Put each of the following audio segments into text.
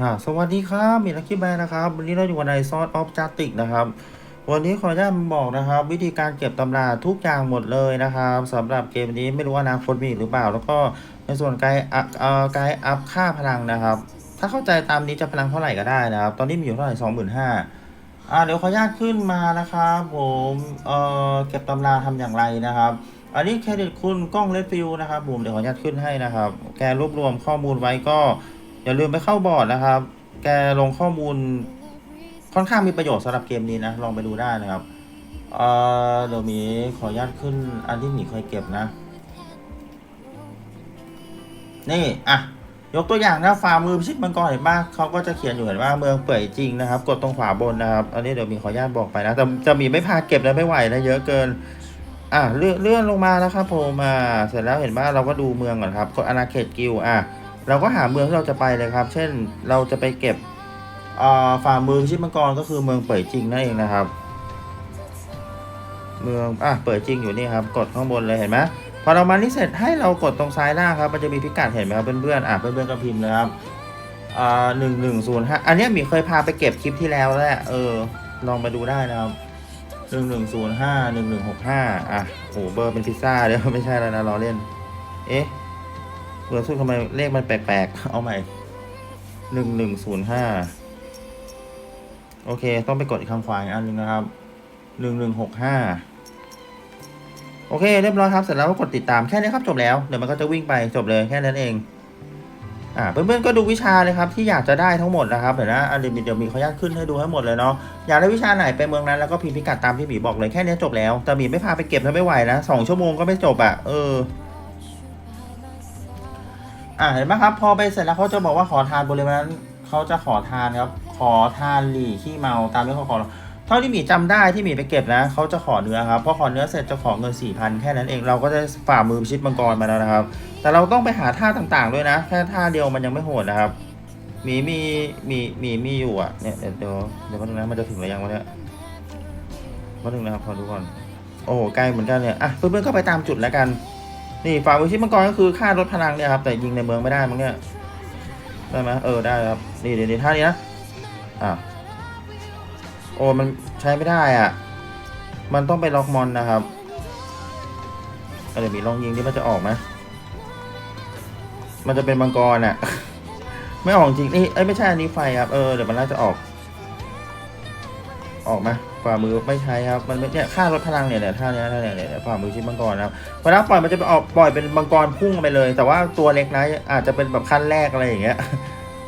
อ่าสวัสดีครับมีลักกี้แบร์นะครับ วันนี้เราอยู่กันในซอสออฟจาติกนะครับ วันนี้ขออนุญาตบอกนะครับ วิธีการเก็บตำราทุกอย่างหมดเลยนะครับสำหรับเกมนี้ไม่รู้ว่าอนาคตมีหรือเปล่า แล้วก็ในส่วนไกด์อัพเอ่อไกด์อัพค่าพลังนะครับ ถ้าเข้าใจตามนี้จะพลังเท่าไหร่ก็ได้นะครับ ตอนนี้มีอยู่เท่าไหร่สองหมื่นห้าอ่าเดี๋ยวขออนุญาตขึ้นมานะครับผมเอ่อเก็บตำราทำอย่างไรนะครับอันนี้เครดิตคุณกล้องเลดฟิลนะครับผมเดี๋ยวขออนุญาตขึ้นให้นะครับ แกรวบรวมข้อมูลไว้ก็ อย่าลืมไปเข้าบอร์ดนะครับ แกลงข้อมูลค่อนข้างมีประโยชน์สำหรับเกมนี้นะ ลองไปดูได้นะครับ เอ่อเดี๋ยวมีขออนุญาตขึ้นอันที่หมีเคยเก็บนะ นี่อะยกตัวอย่างนะฟาร์มมือพิชิตมังกรเห็นปะเขาก็จะเขียนอยู่เห็นว่าเมืองเปื่อยจริงนะครับ กดตรงขวาบนนะครับ อันนี้เดี๋ยวมีขออนุญาตบอกไปนะแต่จะมีไม่พาเก็บแล้วไม่ไหวนะเยอะเกิน อะเลื่อนเลื่อนลงมาแล้วครับผมอ่าเสร็จแล้วเห็นว่าเราก็ดูเมืองก่อนครับกดอาณาเขตกิลอะ เราก็หาเมืองที่เราจะไปเลยครับ เช่นเราจะไปเก็บอ่าฝ่ามือชิมังกรก็คือเมืองเปิดจริงนั่นเองนะครับ เมืองอะเปิดจริงอยู่นี่ครับ กดข้างบนเลยเห็นไหมพอเรามานี่เสร็จให้เรากดตรงซ้ายล่างครับ มันจะมีพิกัดเห็นไหมครับเพื่อนๆอะเพื่อนๆก็พิมพ์เลยครับอ่าหนึ่งหนึ่งศูนย์ห้าอันนี้มีเคยพาไปเก็บคลิปที่แล้วแล้วแหละเออลองมาดูได้นะครับหนึ่งหนึ่งศูนย์ห้าหนึ่งหนึ่งหกห้าอะโอ้เบอร์เป็นพิซซ่าเดี๋ยวไม่ใช่แล้วนะล้อเล่น เอ๊ะ เบอร์สู้ทำไมเลขมันแปลกๆ เอาใหม่หนึ่งหนึ่งศูนย์ห้าโอเค ต้องไปกดอีกข้างขวาอีกอันหนึ่งนะครับหนึ่งหนึ่งหกห้าโอเค เรียบร้อยครับเสร็จแล้วก็กดติดตามแค่นี้ครับจบแล้วเดี๋ยวมันก็จะวิ่งไปจบเลยแค่นั้นเองอ่าเพื่อนๆก็ดูวิชาเลยครับที่อยากจะได้ทั้งหมดนะครับเดี๋ยวนะอันเดี๋ยวมีเดี๋ยวมีขออนุญาตขึ้นให้ดูให้หมดเลยเนาะอยากได้วิชาไหนไปเมืองนั้นแล้วก็พิมพ์พิกัดตามที่หมีบอกเลยแค่นี้จบแล้วแต่หมีไม่พาไปเก็บถ้าไม่ไหวนะสองชั่วโมงก็ไม่จบอะเออ อ่าเห็นไหมครับ พอไปเสร็จแล้วเขาจะบอกว่าขอทานบริเวณนั้นเขาจะขอทานครับ ขอทานหลี่ขี้เมาตามที่เขาขอเท่าที่หมีจำได้ที่หมีไปเก็บนะเขาจะขอเนื้อครับพอขอเนื้อเสร็จจะขอเงินสี่พันแค่นั้นเองเราก็จะฝ่ามือชิตมังกรมาแล้วนะครับ แต่เราต้องไปหาท่าต่างๆด้วยนะ แค่ท่าเดียวมันยังไม่โหดนะครับหมีมีมีมีมีอยู่อะเนี่ยเดี๋ยวเดี๋ยวเดี๋ยวแป๊บนึงนะมันจะถึงหรือยังวะเนี่ยแป๊บนึงนะครับขอดูก่อนโอ้ใกล้เหมือนกันเนี่ยอะเพื่อนๆก็ไปตามจุดแล้วกัน นี่ฝ่ามือชิดมังกรก็คือค่าลดพลังเนี่ยครับแต่ยิงในเมืองไม่ได้มั้งเนี่ยได้ไหมเออได้ครับนี่เดี๋ยวนี้ท่านี้นะอะโอ้มันใช้ไม่ได้อะ มันต้องไปล็อกมอนนะครับเอาเดี๋ยวมีลองยิงที่มันจะออกไหมมันจะเป็นมังกรอะ ไม่ออกจริงนี่เอ้ยไม่ใช่อันนี้ไฟครับเออเดี๋ยวมันน่าจะออก ออกไหม ฝ่ามือไม่ใช้ครับ มันไม่เนี่ยค่าลดพลังเนี่ยเนี่ยท่าเนี้ยท่าเนี้ยเนี่ยเนี่ยฝ่ามือชิดมังกรนะครับเวลาปล่อยมันจะไปออกปล่อยเป็นมังกรพุ่งไปเลย แต่ว่าตัวเล็กนะอาจจะเป็นแบบขั้นแรกอะไรอย่างเงี้ย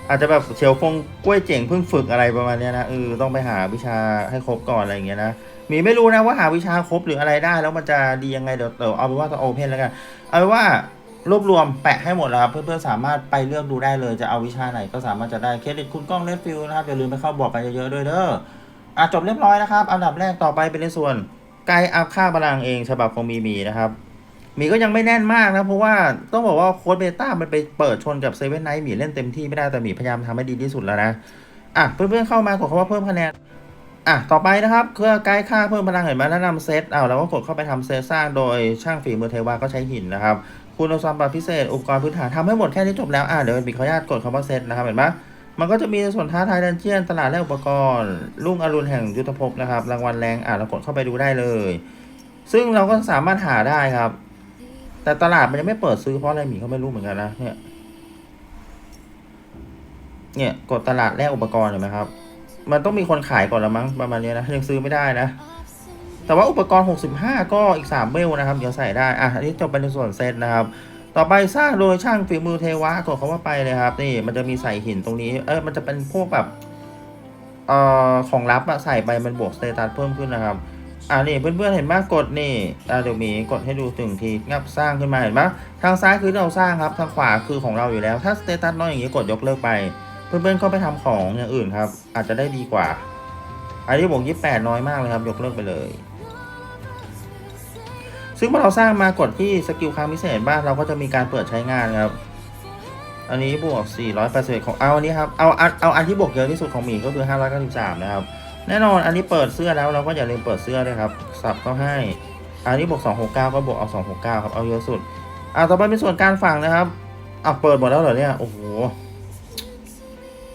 อาจจะแบบเชียวฟงกล้วยเจ๋งเพิ่งฝึกอะไรประมาณเนี้ยนะเออต้องไปหาวิชาให้ครบก่อนอะไรอย่างเงี้ยนะมีไม่รู้นะว่าหาวิชาครบหรืออะไรได้ แล้วมันจะดียังไงเดี๋ยวเดี๋ยวเอาเป็นว่าจะโอเพนแล้วกันเอาเป็นว่ารวบรวมแปะให้หมดแล้วครับเพื่อนๆสามารถไปเลือกดูได้เลยจะเอาวิชาไหนก็สามารถจะได้เครดิตคุณกล้องเลดฟิลนะครับอย่าลืมไปเข้าบอร์ดกันเยอะๆด้วยเด้อ อะจบเรียบร้อยนะครับ อันดับแรกต่อไปเป็นในส่วนไกด์อัพค่าพลังเองฉบับของมีมีนะครับ มีก็ยังไม่แน่นมากนะ เพราะว่าต้องบอกว่าโค้ดเบต้ามันไปเปิดชนกับเซเว่นไนท์มีเล่นเต็มที่ไม่ได้แต่มีพยายามทำให้ดีที่สุดแล้วนะ อะ เพื่อนๆเข้ามากดคำว่าเพิ่มคะแนน อะ ต่อไปนะครับเครื่องไกด์ค่าเพิ่มพลังเห็นไหมแนะนำเซตเอาวเราก็กดเข้าไปทำเซตสร้างโดยช่างฝีมือเทวาก็ใช้หินนะครับคุณสมบัติพิเศษอุปกรณ์พื้นฐานทำให้หมดแค่นี้จบแล้วอะเดี๋ยวมีขออนุญาตกดคำว่าเซตนะครับเห็นไหม มันก็จะมีในส่วนท้าทายดันเจียน ตลาดและอุปกรณ์รุ่งอรุณแห่งยุทธภพนะครับ รางวัลแรงอะเรากดเข้าไปดูได้เลย ซึ่งเราก็สามารถหาได้ครับ แต่ตลาดมันยังไม่เปิดซื้อเพราะอะไรหมีเขาไม่รู้เหมือนกันนะเนี่ยเนี่ยกดตลาดแลกอุปกรณ์เห็นไหมครับ มันต้องมีคนขายก่อนละมั้งประมาณนี้นะยังซื้อไม่ได้นะ แต่ว่าอุปกรณ์ 65 ก็อีก 3 เบลนะครับ เดี๋ยวใส่ได้ อะอันนี้จบไปในส่วนเซตนะครับ ต่อไปสร้างโดยช่างฝีมือเทวะกดเขาว่าไปเลยครับ นี่มันจะมีใส่หินตรงนี้ เออมันจะเป็นพวกแบบเอ่อของลับอะใส่ไปมันบวกสเตตัสเพิ่มขึ้นนะครับอ่านี่เพื่อนๆเห็นไหมกดนี่อ่าเดี๋ยวมีกดให้ดูถึงทีงับสร้างขึ้นมาเห็นไหมทางซ้ายคือเราสร้างครับทางขวาคือของเราอยู่แล้ว ถ้าสเตตัสน้อยอย่างนี้กดยกเลิกไป เพื่อนๆก็ไปทำของอย่างอื่นครับ อาจจะได้ดีกว่าอันนี้บอกยี่แปดน้อยมากเลยครับ ยกเลิกไปเลย ซึ่งเมื่อเราสร้างมากดที่สกิลครั้งพิเศษบ้างเราก็จะมีการเปิดใช้งานครับ อันนี้บวก 480ของเอาอันนี้ครับ เอาเอาเอาอันที่บวกเยอะที่สุดของหมีก็คือ 593 นะครับ แน่นอนอันนี้เปิดเสื้อแล้วเราก็อย่าลืมเปิดเสื้อด้วยครับ สับก็ให้ อันนี้บวก 269 ก็บวกเอา 269 ครับ เอาเยอะสุด อ่าต่อไปเป็นส่วนการฝังนะครับอะเปิดหมดแล้วเหรอเนี่ย โอ้โห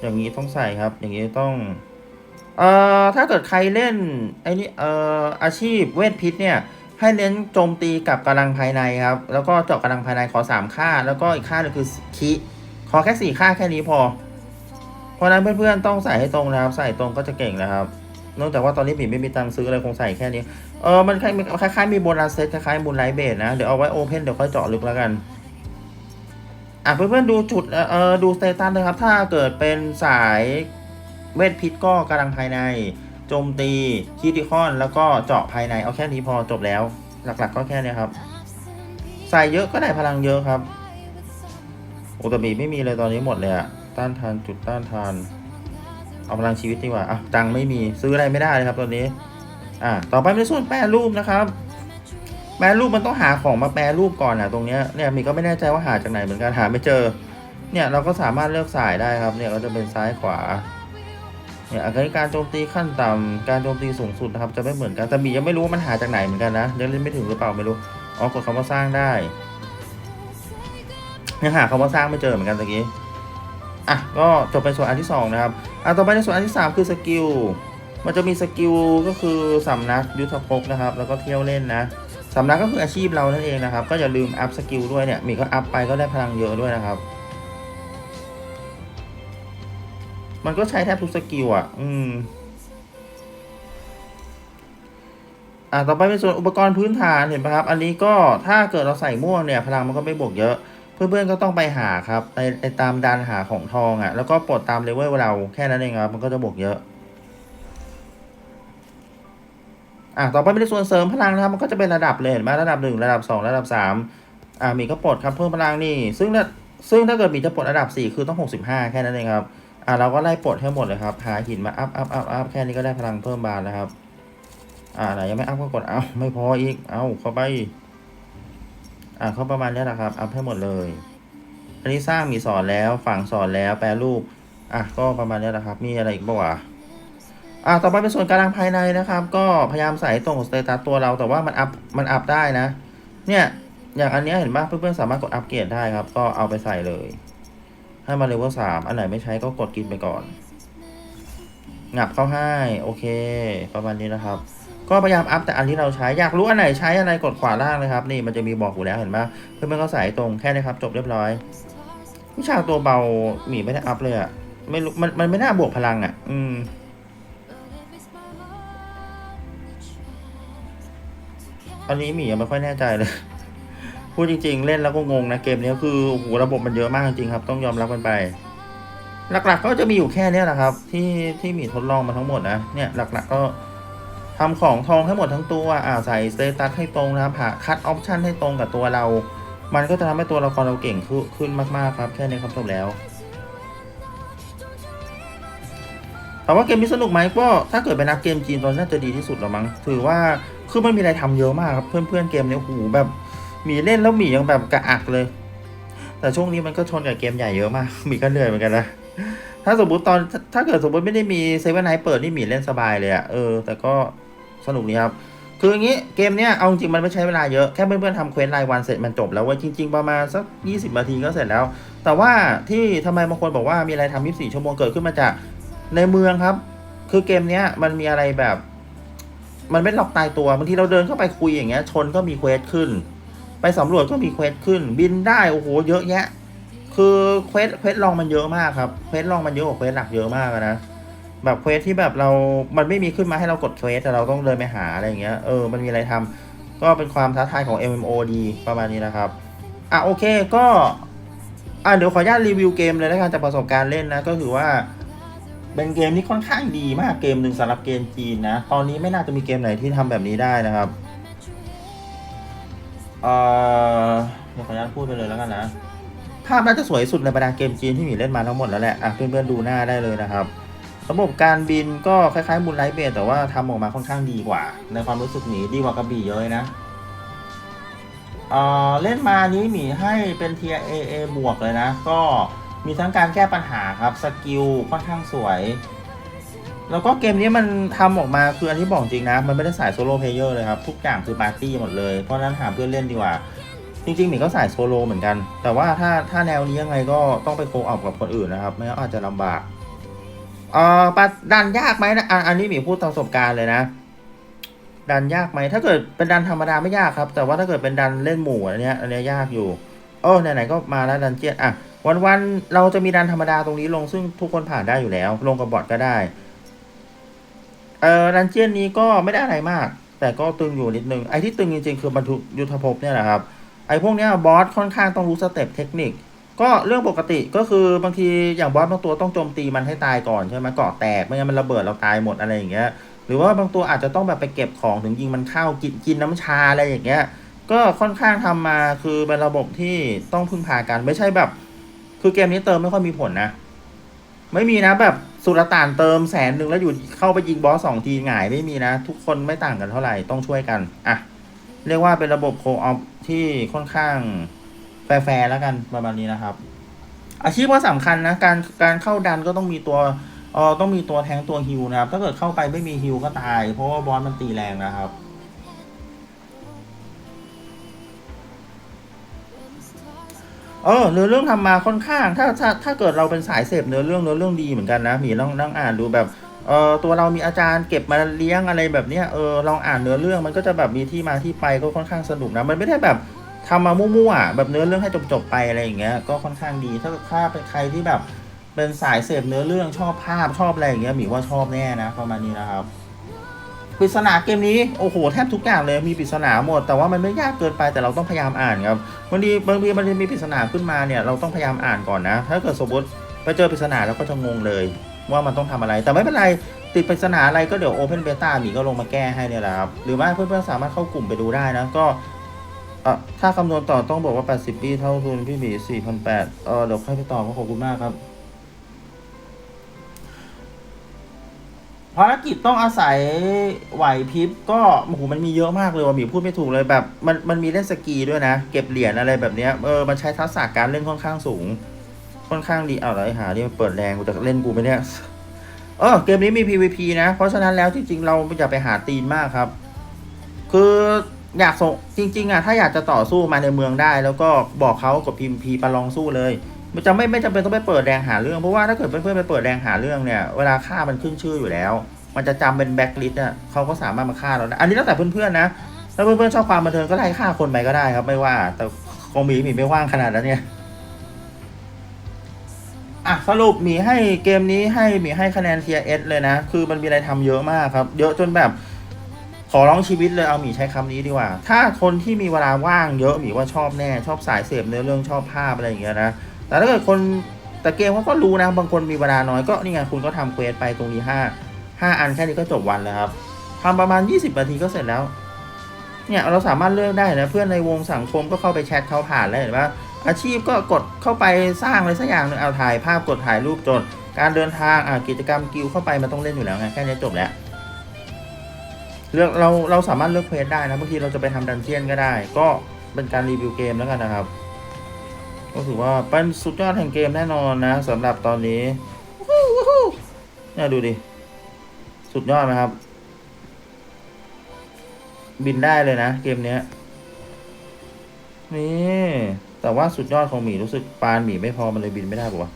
อย่างนี้ต้องใส่ครับ อย่างนี้ต้องเอ่อถ้าเกิดใครเล่นไอ้นี่เอ่ออาชีพเวทพิษเนี่ย ให้เน้นโจมตีกับกำลังภายในครับ แล้วก็เจาะกำลังภายในขอสามค่า แล้วก็อีกค่าหนึงคือคิขอแค่สี่ค่าแค่นี้พอ เพราะนั้นเพื่อนๆต้องใส่ให้ตรงนะครับ ใส่ตรงก็จะเก่งนะครับนอกจากว่าตอนนี้ผมไม่มีตังค์ซื้ออะไรคงใส่แค่นี้ เออมันคล้ายๆคล้ายมีโบนัสเซตคล้ายๆมูลไลท์เบสนะ เดี๋ยวเอาไว้โอเพนเดี๋ยวค่อยเจาะลึกแล้วกัน อะเพื่อนๆดูจุดเออเออดูสเตตัสนะครับ ถ้าเกิดเป็นสายเวทพิษก็กำลังภายใน โจมตีคิติคอนแล้วก็เจาะภายในเอาแค่นี้พอจบแล้ว หลักๆ ก็แค่นี้ครับใส่เยอะก็ได้พลังเยอะครับโอตบีไม่มีเลยตอนนี้หมดเลยอะต้านทานจุดต้านทาน เอาพลังชีวิตดีกว่าอะตังไม่มีซื้ออะไรไม่ได้เลยครับตอนนี้ อะต่อไปเป็นส่วนแปรรูปนะครับแปรรูปมันต้องหาของมาแปรรูปก่อนนะตรงเนี้ยเนี่ยมีก็ไม่แน่ใจว่าหาจากไหนเหมือนกันหาไม่เจอ เนี่ยเราก็สามารถเลือกสายได้ครับ เนี่ยก็จะเป็นซ้ายขวา เนี่ยอาการโจมตีขั้นต่ำการโจมตีสูงสุดนะครับจะไม่เหมือนกันแต่มียังไม่รู้ว่ามันหาจากไหนเหมือนกันนะยังเล่นไม่ถึงหรือเปล่าไม่รู้อ๋อกดคำว่าสร้างได้ยังหาคำว่าสร้างไม่เจอเหมือนกันตะกี้อะก็จบไปส่วนอันที่สองนะครับอะต่อไปในส่วนอันที่สามคือสกิลมันจะมีสกิลก็คือสำนักยุทธภพนะครับ แล้วก็เที่ยวเล่นนะสำนักก็คืออาชีพเรานั่นเองนะครับ ก็อย่าลืมอัพสกิลด้วยเนี่ยมีก็อัพไปก็ได้พลังเยอะด้วยนะครับ มันก็ใช้แทบทุกสกิลอะ อืม อ่าต่อไปเป็นส่วนอุปกรณ์พื้นฐานเห็นไหมครับ อันนี้ก็ถ้าเกิดเราใส่ม่วงเนี่ย พลังมันก็ไม่บวกเยอะ เพื่อนๆก็ต้องไปหาครับไปไปตามดันหาของทองอะ แล้วก็ปลดตามเลเวลเราแค่นั้นเองครับ มันก็จะบวกเยอะอะต่อไปเป็นส่วนเสริมพลังนะครับ มันก็จะเป็นระดับเลยเห็นไหมระดับหนึ่งระดับสองระดับสามอ่ามีก็ปลดครับเพิ่มพลังนี่ ซึ่งถ้าซึ่งถ้าเกิดมีจะปลดระดับสี่คือต้องหกสิบห้าแค่นั้นเองครับ อ่าเราก็ไล่ปลดให้หมดเลยครับ หาหินมาอัพอัพอัพอัพแค่นี้ก็ได้พลังเพิ่มบานแล้วครับ อ่าไหนยังไม่อัพก็กดเอาไม่พออีก เอาเข้าไป อ่าเข้าประมาณนี้แหละครับ อัพให้หมดเลย อันนี้สร้างมีสอนแล้วฝังสอนแล้วแปรรูป อะก็ประมาณนี้แหละครับ มีอะไรอีกบ้างวะอ่าต่อไปเป็นส่วนกำลังภายในนะครับ ก็พยายามใส่ตรงสเตตัสตัวเราแต่ว่ามันอัพมันอัพได้นะ เนี่ยอย่างอันนี้เห็นป่ะเพื่อนๆสามารถกดอัพเกรดได้ครับ ก็เอาไปใส่เลย ให้มาเลเวลสามอันไหนไม่ใช้ก็กดกินไปก่อน งับเข้าให้โอเค ประมาณนี้นะครับ ก็พยายามอัพแต่อันที่เราใช้ อยากรู้อันไหนใช้อะไรกดขวาล่างเลยครับ นี่มันจะมีบอกอยู่แล้วเห็นป่ะเพื่อนๆก็ใส่ตรงแค่นี้ครับ จบเรียบร้อย วิชาตัวเบาหมีไม่ได้อัพเลยอะไม่รู้มันมันไม่น่าบวกพลังอะอืมอันนี้หมียังไม่ค่อยแน่ใจเลย พูดจริง ๆ เล่นแล้วก็งงนะเกมนี้คือโอ้โหระบบมันเยอะมากจริงครับ ต้องยอมรับกันไป หลักๆก็จะมีอยู่แค่นี้แหละครับ ที่ที่มีทดลองมาทั้งหมดนะเนี่ยหลักๆก็ทำของทองให้หมดทั้งตัวอ่าใส่สเตตัสให้ตรงนะครับหาคัดออปชันให้ตรงกับตัวเรา มันก็จะทำให้ตัวละครเราเก่งขึ้นขึ้นมากๆครับแค่นี้ครับจบแล้วแต่ว่าเกมนี้สนุกไหมก็ถ้าเกิดเป็นนักเกมจีนตอนน่าจะดีที่สุดแล้วมั้งถือว่าคือมันมีอะไรทำเยอะมากครับเพื่อนๆเกมเนี้ยโอ้โหแบบ หมีเล่นแล้วหมียังแบบกระอักเลย แต่ช่วงนี้มันก็ชนกับเกมใหญ่เยอะมากหมีก็เหนื่อยเหมือนกันนะถ้าสมมติตอนถ้าเกิดสมมติไม่ได้มีเซเว่นไนท์เปิดนี่หมีเล่นสบายเลยอะเออแต่ก็สนุกดีครับ คืออย่างนี้เกมเนี้ยเอาจริงมันไม่ใช้เวลาเยอะ แค่เพื่อนๆทำเควสรายวันเสร็จมันจบแล้วว่าจริง ๆ ประมาณสัก 20 นาทีก็เสร็จแล้ว แต่ว่าที่ทำไมบางคนบอกว่ามีอะไรทำ24 ชั่วโมงเกิดขึ้นมาจากในเมืองครับ คือเกมเนี้ยมันมีอะไรแบบ มันไม่ล็อกตายตัวบางทีเราเดินเข้าไปคุยอย่างเงี้ยชนก็มีเควสขึ้น ไปสำรวจก็มีเควสขึ้น บินได้โอ้โหเยอะแยะ คือเควสเควสลองมันเยอะมากครับเควสลองมันเยอะกว่าเควสหลักเยอะมากนะแบบเควสที่แบบเรา มันไม่มีขึ้นมาให้เรากดเควสแต่เราต้องเดินไปหาอะไรอย่างเงี้ย เออ มันมีอะไรทำก็เป็นความท้าทายของ MMO ดีประมาณนี้นะครับ อะโอเคก็ อะเดี๋ยวขออนุญาตรีวิวเกมเลยแล้วกันจากประสบการณ์เล่นนะ ก็คือว่า เป็นเกมที่ค่อนข้างดีมากเกมหนึ่งสำหรับเกมจีนนะ ตอนนี้ไม่น่าจะมีเกมไหนที่ทำแบบนี้ได้นะครับ เอ่อเดี๋ยวขออนุญาตพูดไปเลยแล้วกันนะ ภาพน่าจะสวยสุดในบรรดาเกมจีนที่หมีเล่นมาทั้งหมดแล้วแหละอะเพื่อนๆดูหน้าได้เลยนะครับระบบการบินก็คล้ายๆมูนไลท์เบสแต่ว่าทำออกมาค่อนข้างดีกว่า ในความรู้สึกหมีดีกว่ากระบี่เยอะนะเอ่อเล่นมานี้หมีให้เป็นเทีย AA บวกเลยนะ ก็มีทั้งการแก้ปัญหาครับ สกิลค่อนข้างสวย แล้วก็เกมนี้มันทำออกมาคืออันที่บอกจริงนะ มันไม่ได้สายโซโล่เพลเยอร์เลยครับ ทุกอย่างคือปาร์ตี้หมดเลย เพราะนั้นหาเพื่อนเล่นดีกว่า จริงๆหมีก็สายโซโล่เหมือนกัน แต่ว่าถ้าถ้าแนวนี้ยังไงก็ต้องไปโคออกกับคนอื่นนะครับ ไม่งั้นอาจจะลำบากเอ่อปะดันยากไหมนะอันนี้หมีพูดตามประสบการณ์เลยนะ ดันยากไหมถ้าเกิดเป็นดันธรรมดาไม่ยากครับ แต่ว่าถ้าเกิดเป็นดันเล่นหมู่อันเนี้ยอันเนี้ยยากอยู่โอ้ไหนๆก็มาแล้วดันเจียนอะวันวันๆเราจะมีดันธรรมดาตรงนี้ลงซึ่งทุกคนผ่านได้อยู่แล้ว ลงกับบอทก็ได้ เออดันเจียนนี้ก็ไม่ได้อะไรมาก แต่ก็ตึงอยู่นิดนึง ไอ้ที่ตึงจริงๆ คือบรรทุกยุทธภพเนี่ยแหละครับ ไอ้พวกเนี้ยบอสค่อนข้างต้องรู้สเต็ปเทคนิค ก็เรื่องปกติก็คือบางทีอย่างบอสบางตัวต้องโจมตีมันให้ตายก่อนใช่ไหมเกาะแตกไม่งั้นมันระเบิดเราตายหมดอะไรอย่างเงี้ย หรือว่าบางตัวอาจจะต้องแบบไปเก็บของถึงยิงมันเข้ากินกินน้ำชาอะไรอย่างเงี้ย ก็ค่อนข้างทำมาคือเป็นระบบที่ต้องพึ่งพากันไม่ใช่แบบ คือเกมนี้เติมไม่ค่อยมีผลนะ ไม่มีนะแบบ สุลต่านเติมแสนหนึ่งแล้วอยู่เข้าไปยิงบอสสองทีหงายไม่มีนะ ทุกคนไม่ต่างกันเท่าไหร่ต้องช่วยกัน อะ เรียกว่าเป็นระบบโคออฟที่ค่อนข้างแฟร์แล้วกันประมาณนี้นะครับ อาชีพก็สำคัญนะ การการเข้าดันก็ต้องมีตัวเออต้องมีตัวแทงตัวฮิวนะครับ ถ้าเกิดเข้าไปไม่มีฮิวก็ตาย เพราะว่าบอสมันตีแรงนะครับ เออเนื้อเรื่องทำมาค่อนข้าง ถ้าถ้าถ้าเกิดเราเป็นสายเสพเนื้อเรื่องเนื้อเรื่องดีเหมือนกันนะหมีลองนั่งอ่านดูแบบเออตัวเรามีอาจารย์เก็บมาเลี้ยงอะไรแบบเนี้ยเออลองอ่านเนื้อเรื่องมันก็จะแบบมีที่มาที่ไปก็ค่อนข้างสนุกนะมันไม่ได้แบบทำมามั่วๆอะแบบเนื้อเรื่องให้จบๆไปอะไรอย่างเงี้ยก็ค่อนข้างดีถ้าถ้าเป็นใครที่แบบเป็นสายเสพเนื้อเรื่องชอบภาพชอบอะไรอย่างเงี้ยหมีว่าชอบแน่นะประมาณนี้นะครับ ปริศนาเกมนี้โอ้โหแทบทุกอย่างเลยมีปริศนาหมด แต่ว่ามันไม่ยากเกินไปแต่เราต้องพยายามอ่านครับบางทีบางทีมันจะมีปริศนาขึ้นมาเนี่ยเราต้องพยายามอ่านก่อนนะ ถ้าเกิดสมมติไปเจอปริศนาแล้วก็จะงงเลย ว่ามันต้องทำอะไร แต่ไม่เป็นไรติดปริศนาอะไรก็เดี๋ยว Open Beta มีก็ลงมาแก้ให้เนี่ยแหละครับหรือว่าเพื่อนๆสามารถเข้ากลุ่มไปดูได้นะก็อ่อถ้าคำนวณต่อต้องบอกว่า 80ปีเท่าทุนพี่หมี4,800เออเดี๋ยวค่อยไปต่อขอบคุณมากครับ ภารกิจต้องอาศัยไหวพริบก็โอ้โหมันมีเยอะมากเลยว่ะหมีพูดไม่ถูกเลยแบบมันมันมีเล่นสกีด้วยนะ เก็บเหรียญอะไรแบบเนี้ยเออมันใช้ทักษะการเล่นค่อนข้างสูง ค่อนข้างดีเอาอะไรหาที่มันเปิดแรงกูจะเล่นกูไหมเนี่ยเออเกมนี้มี PVP นะ เพราะฉะนั้นแล้วจริงๆเราอย่าไปหาตีนมากครับ คืออยากส่งจริง ๆอะถ้าอยากจะต่อสู้มาในเมืองได้ แล้วก็บอกเขากด PVP ประลองสู้เลย มันจะไม่ไม่จำเป็นต้องไปเปิดแดงหาเรื่องเพราะว่าถ้าเกิดเพื่อนๆไปเปิดแดงหาเรื่องเนี่ยเวลาฆ่ามันขึ้นชื่ออยู่แล้ว มันจะจำเป็นแบ็คลิสต์อะเขาก็สามารถมาฆ่าเราได้อันนี้แล้วแต่เพื่อนๆนะถ้าเพื่อนๆชอบความบันเทิงก็ไล่ฆ่าคนไปก็ได้ครับไม่ว่า แต่คงมีหมีไม่ว่างขนาดนั้นเนี่ยอะสรุปหมีให้เกมนี้ให้หมีให้คะแนนเทียเลยนะ คือมันมีอะไรทำเยอะมากครับ เยอะจนแบบขอร้องชีวิตเลยเอาหมีใช้คำนี้ดีกว่า ถ้าคนที่มีเวลาว่างเยอะหมีว่าชอบแน่ชอบสายเสพเนื้อเรื่องชอบภาพอะไรอย่างเงี้ยนะ แต่ถ้าเกิดคนแต่เกมเขาก็รู้นะบางคนมีเวลาน้อยก็นี่ไงคุณก็ทำเควสไปตรงนี้ห้าห้าอันแค่นี้ก็จบวันแล้วครับทำประมาณ 20นาทีก็เสร็จแล้ว เนี่ยเราสามารถเลือกได้นะเพื่อนในวงสังคมก็เข้าไปแชทเขาผ่านแล้วเห็นปะอาชีพก็กดเข้าไปสร้างอะไรสักอย่างหนึ่งเอาถ่ายภาพกดถ่ายรูปจนการเดินทางอ่ากิจกรรมกิลเข้าไปมันต้องเล่นอยู่แล้วไงแค่นี้จบแล้วเลือกเราเราสามารถเลือกเควสได้นะบางทีเราจะไปทำดันเจียนก็ได้ ก็เป็นการรีวิวเกมแล้วกันนะครับ ก็ถือว่าเป็นสุดยอดแห่งเกมแน่นอนนะสำหรับตอนนี้เนี่ยดูดิ สุดยอดไหมครับ บินได้เลยนะ เกมเนี้ยนี่แต่ว่าสุดยอดของหมีรู้สึกปานหมีไม่พอมันเลยบินไม่ได้ปะวะ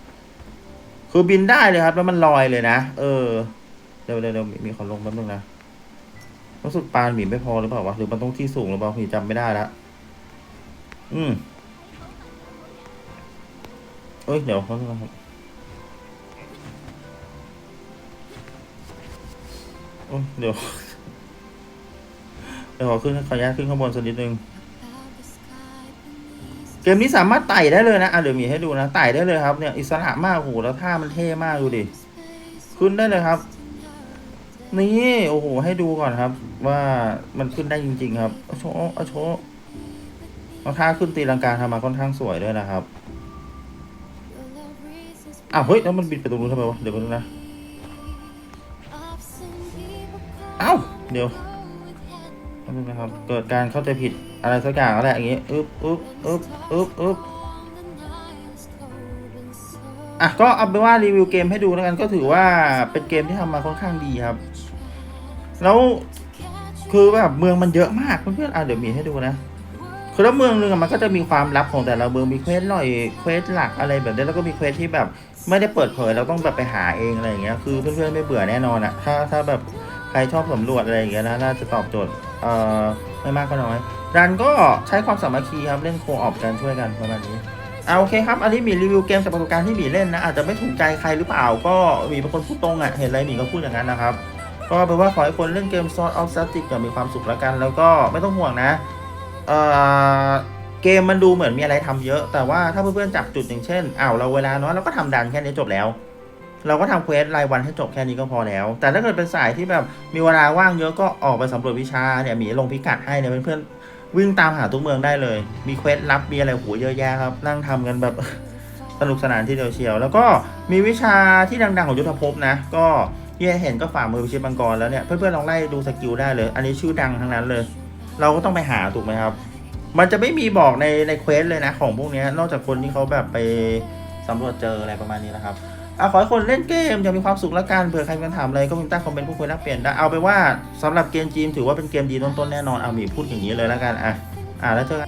คือบินได้เลยครับ แล้วมันลอยเลยนะเออเดี๋ยวเดี๋ยวมีมีขอลงแป๊บนึงนะรู้สึกปานหมีไม่พอหรือเปล่าวะหรือมันต้องที่สูงหรือเปล่าหมีจำไม่ได้ละอืม เอ้ย เดี๋ยวเขาครับโอ้ยเดี๋ยวเดี๋ยวขอขึ้นขออนุญาตขึ้นข้างบนสักนิดนึง เกมนี้สามารถไต่ได้เลยนะ อะเดี๋ยวมีให้ดูนะ ไต่ได้เลยครับเนี่ย อิสระมากโอ้โหแล้วท่ามันเท่มากดูดิ ขึ้นได้เลยครับ นี่โอ้โห ให้ดูก่อนครับ ว่ามันขึ้นได้จริง ๆ ครับอโชอโชเอาท่าขึ้นตีลังกาทำมาค่อนข้างสวยด้วยนะครับ อ้าวเฮ้ยแล้วมันบินไปตรงนู้นทำไมวะเดี๋ยวกันนะเอ้าเดี๋ยวแป๊บนึงนะครับเกิดการเข้าใจผิดอะไรสักอย่างแล้วแหละอย่างงี้อึ๊บอึ๊บอึ๊บอึ๊บอึ๊บอะก็เอาเป็นว่ารีวิวเกมให้ดูแล้วกันก็ถือว่าเป็นเกมที่ทำมาค่อนข้างดีครับ แล้วคือแบบเมืองมันเยอะมากเพื่อนๆอะเดี๋ยวมีให้ดูนะคือแล้วเมืองหนึงมันก็จะมีความลับของแต่ละเมืองมีเควสหน่อยเควสหลักอะไรแบบนี้แล้วก็มีเควสที่แบบ ไม่ได้เปิดเผยเราต้องแบบไปหาเองอะไรอย่างเงี้ยคือเพื่อนๆไม่เบื่อแน่นอนอะถ้าถ้าแบบใครชอบสำรวจอะไรอย่างเงี้ยนะน่าจะตอบโจทย์เอ่อไม่มากก็น้อยรันก็ใช้ความสามัคคีครับเล่นโคออกกันช่วยกันประมาณนี้เอาโอเคครับ อันนี้มีรีวิวเกมจากประสบการณ์ที่มีเล่นนะ อาจจะไม่ถูกใจใครหรือเปล่า ก็มีเป็นคนพูดตรงอะเห็นอะไรหมีก็พูดอย่างนั้นนะครับ ก็แปลว่าขอให้คนเล่นเกม Sword of Static อย่างมีความสุขแล้วกัน แล้วก็ไม่ต้องห่วงนะ เอ่อ เกมมันดูเหมือนมีอะไรทำเยอะ แต่ว่าถ้าเพื่อนๆจับจุดอย่างเช่นอ้าวเราเวลาน้อยเราก็ทำดันแค่นี้จบแล้ว เราก็ทำเควสรายวันให้จบแค่นี้ก็พอแล้ว แต่ถ้าเกิดเป็นสายที่แบบมีเวลาว่างเยอะก็ออกไปสำรวจวิชาเนี่ยมีลงพิกัดให้เนี่ยเพื่อนๆวิ่งตามหาทุกเมืองได้เลย มีเควสลับมีอะไรโหเยอะแยะครับ นั่งทำกันแบบสนุกสนานที่เดียวเชียว แล้วก็มีวิชาที่ดังๆของยุทธภพนะ ก็ที่เห็นก็ฝ่ามือวิชิตมังกรแล้วเนี่ยเพื่อนๆลองไล่ดูสกิลได้เลย อันนี้ชื่อดังทั้งนั้นเลย เราก็ต้องไปหาถูกไหมครับ มันจะไม่มีบอกในในเควสเลยนะของพวกนี้นอกจากคนที่เขาแบบไปสำรวจเจออะไรประมาณนี้นะครับอะขอให้คนเล่นเกมยังมีความสุขละกันเผื่อใครมีคำถามอะไรก็พิมพ์ใต้คอมเมนต์พูดคุยแลกเปลี่ยนได้เอาไปว่าสำหรับเกมจีนถือว่าเป็นเกมดีต้นๆแน่นอนเอาหมีพูดอย่างนี้เลยละกันอะอะแล้วเจอกัน